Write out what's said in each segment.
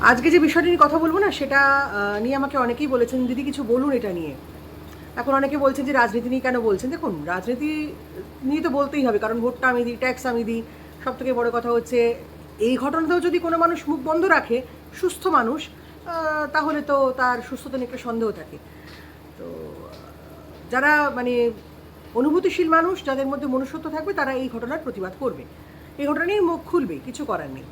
আজকে যে বিষয়টা নিয়ে কথা বলব না, সেটা নিয়ে আমাকে অনেকেই বলেছেন, দিদি, কিছু বলুন এটা নিয়ে। এখন অনেকে বলছেন যে, রাজনীতি নিয়ে কেন বলছেন? দেখুন, রাজনীতি নিয়ে তো বলতেই হবে, কারণ ভোটটা আমি দিই, ট্যাক্স আমি দিই। সব থেকে বড় কথা হচ্ছে, এই ঘটনাতেও যদি কোনো মানুষ মুখ বন্ধ রাখে, সুস্থ মানুষ তাহলে তো তার সুস্থতা নিয়ে একটা সন্দেহ থাকে। তো, যারা মানে অনুভূতিশীল মানুষ, যাদের মধ্যে মনুষ্যত্ব থাকবে, তারা এই ঘটনার প্রতিবাদ করবে। এই ঘটনা নিয়ে মুখ খুলবে, কিছু করার নেই।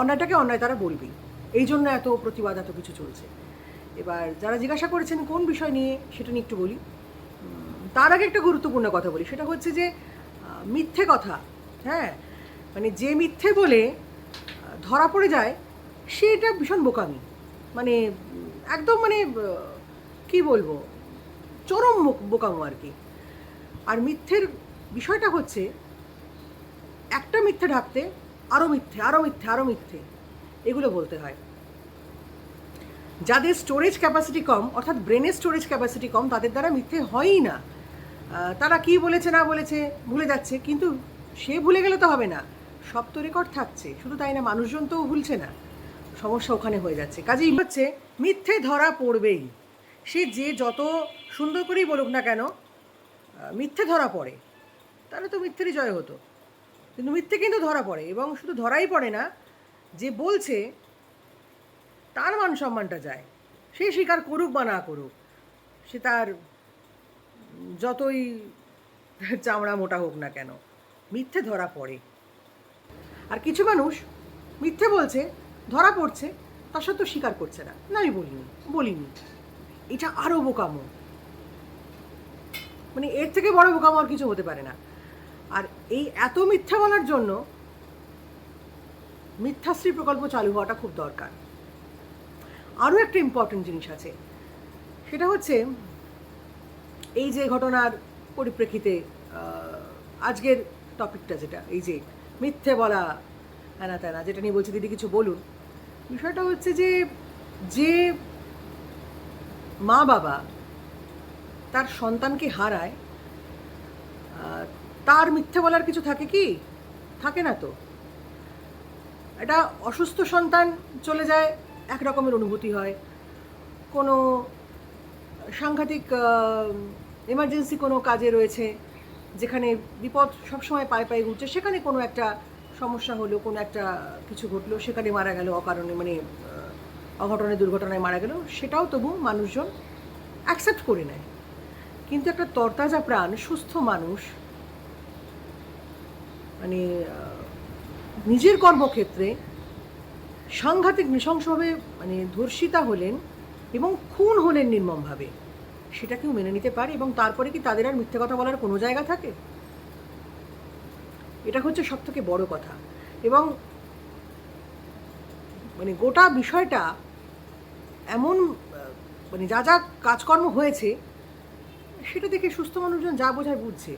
অন্যায়টাকে অন্যায় তারা বলবেই। এই জন্য এত প্রতিবাদ, এত কিছু চলছে। এবার যারা জিজ্ঞাসা করেছেন কোন বিষয় নিয়ে, সেটা নিয়ে একটু বলি। তার আগে একটা গুরুত্বপূর্ণ কথা বলি। সেটা হচ্ছে যে মিথ্যে কথা হ্যাঁ? মানে যে মিথ্যে বলে ধরা পড়ে যায়, সেটা ভীষণ বোকামি। মানে একদম মানে কি বলব? চরম বোক- বোকামো আর কি। আর মিথ্যের বিষয়টা হচ্ছে, একটা মিথ্যে ঢাকতে আরও মিথ্যে আরও মিথ্যে আরও মিথ্যে। এগুলো বলতে হয়। যাদের স্টোরেজ ক্যাপাসিটি কম, অর্থাৎ ব্রেনের স্টোরেজ ক্যাপাসিটি কম, তাদের দ্বারা মিথ্যে হয়ই না। তারা কি বলেছে না বলেছে ভুলে যাচ্ছে, কিন্তু সে ভুলে গেলে তো হবে না। সব তো রেকর্ড থাকছে, শুধু তাই না, মানুষজন তো ভুলছে না। সমস্যা ওখানে হয়ে যাচ্ছে। কাজেই হচ্ছে, মিথ্যে ধরা পড়বেই। সে যে যত সুন্দর করেই বলুক না কেন মিথ্যে ধরা পড়ে। তাহলে তো মিথ্যেরই জয় হতো। কিন্তু মিথ্যে কিন্তু ধরা পড়ে এবং শুধু ধরাই পড়ে না যে বলছে, তার মান সম্মানটা যায়। সে স্বীকার করুক বা না করুক, সে তার যতই চামড়া মোটা হোক না কেন, মিথ্যে ধরা পড়ে। আর কিছু মানুষ মিথ্যে বলছে, ধরা পড়ছে, তার সত্ত্বেও স্বীকার করছে না। না, আমি বলিনি বলিনি। এটা আরও বোকামো। মানে এর থেকে বড় বোকামো আর কিছু হতে পারে না। আর এই এত মিথ্যা বলার জন্য মিথ্যাশ্রী প্রকল্প চালু হওয়াটা খুব দরকার। আরও একটা ইম্পর্টেন্ট জিনিস আছে। সেটা হচ্ছে এই যে ঘটনার পরিপ্রেক্ষিতে আজকের টপিকটা যেটা, এই যে মিথ্যে বলা হ্যানা ত্যানা যেটা নিয়ে বলছি, দিদি কিছু বলুন। বিষয়টা হচ্ছে যে যে মা বাবা তার সন্তানকে হারায় তার মিথ্যে বলার কিছু থাকে কি? থাকে না তো? একটা অসুস্থ সন্তান চলে যায় এক রকমের অনুভূতি হয়। কোনো সাংঘাতিক এমার্জেন্সি কোনো কাজে রয়েছে, যেখানে বিপদ সবসময় পায়ে পায়ে ঘুরছে, সেখানে কোনো একটা সমস্যা হলো, কোনো একটা কিছু ঘটলো, সেখানে মারা গেল অকারণে মানে অঘটনে, দুর্ঘটনায় মারা গেল, সেটাও তবু মানুষজন অ্যাকসেপ্ট করে নেয়। কিন্তু একটা তরতাজা প্রাণ, সুস্থ মানুষ মানে নিজের কর্মক্ষেত্রে সাংঘাতিক নৃশংসভাবে মানে ধর্ষিতা হলেন এবং খুন হলেন নির্মমভাবে। সেটা কেউ মেনে নিতে পারে এবং তারপরে কি তাদের আর মিথ্যে কথা বলার কোনো জায়গা থাকে? এটা হচ্ছে সব থেকে বড় কথা। এবং মানে গোটা বিষয়টা এমন মানে যা যা কাজকর্ম হয়েছে, সেটা দেখে সুস্থ মানুষজন যা বোঝায় বুঝছে।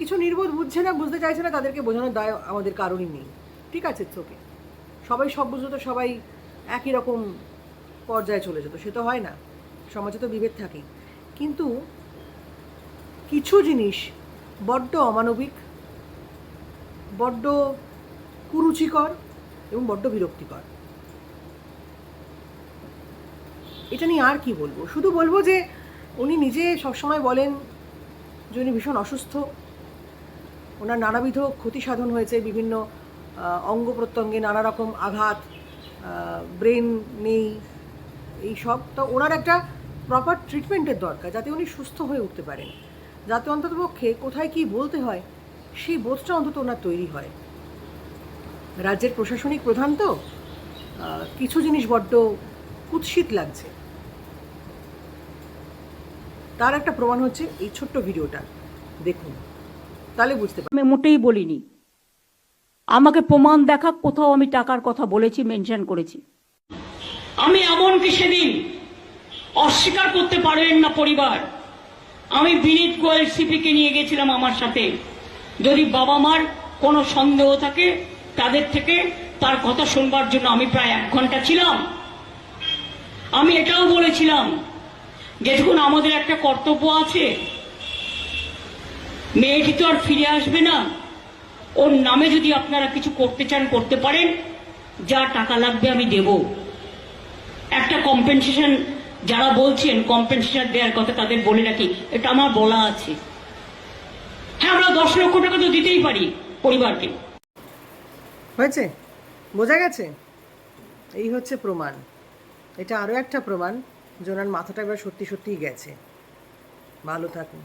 কিছু নির্বোধ বুঝছে না, বুঝতে চাইছে না, তাদেরকে বোঝানোর দায় আমাদের কারণই নেই। ঠিক আছে চোখে সবাই সব বুঝতো তো সবাই একই রকম পর্যায়ে চলে যেত, সে তো হয় না। সমাজে তো বিভেদ থাকেই। কিন্তু কিছু জিনিস বড্ড অমানবিক, বড্ড কুরুচিকর এবং বড্ড বিরক্তিকর। এটা নিয়ে আর কি বলব? শুধু বলব যে উনি নিজে সবসময় বলেন যে উনি ভীষণ অসুস্থ। ওনার নানাবিধ ক্ষতি সাধন হয়েছে, বিভিন্ন অঙ্গ প্রত্যঙ্গে নানা রকম আঘাত ব্রেন নেই, এই সব। তো ওনার একটা প্রপার ট্রিটমেন্টের দরকার, যাতে উনি সুস্থ হয়ে উঠতে পারেন। যাতে অন্ততপক্ষে কোথায় কি বলতে হয়, সেই বোধটা অন্তত ওনার তৈরি হয়। রাজ্যের প্রশাসনিক প্রধান তো কিছু জিনিস বড্ড কুৎসিত লাগছে। তার একটা প্রমাণ হচ্ছে এই ছোট্ট ভিডিওটা। দেখুন। তাহলে বুঝতে আমি মোটেই বলিনি। আমাকে প্রমাণ দেখা কোথাও আমি টাকার কথা বলেছি মেনশন করেছি। আমি এমনকি সেদিন অস্বীকার করতে পারবেন না পরিবার? আমি বিনীত গোয়েল সিপিকে নিয়ে গেছিলাম আমার সাথে। যদি বাবা মার কোনো সন্দেহ থাকে তাদের থেকে তার কথা শুনবার জন্য আমি প্রায় এক ঘণ্টা ছিলাম। আমি এটাও বলেছিলাম যেটুকুন আমাদের একটা কর্তব্য আছে। মেয়েটি তো আর ফিরে আসবে না। ওর নামে যদি আপনারা কিছু করতে চান, করতে পারেন। যা টাকা লাগবে আমি দেব। একটা কম্পেনসেশন যারা বলছেন কম্পেনসেশন দেওয়ার কথা তাদের বলে রাখি, এটা আমার বলা আছে। হ্যাঁ আমরা দশ লক্ষ টাকা তো দিতেই পারি পরিবারকে। হয়েছে? বোঝা গেছে? এই হচ্ছে প্রমাণ। এটা আরও একটা প্রমাণ যে ওনার মাথাটা এবার সত্যি সত্যিই গেছে। ভালো থাকুন।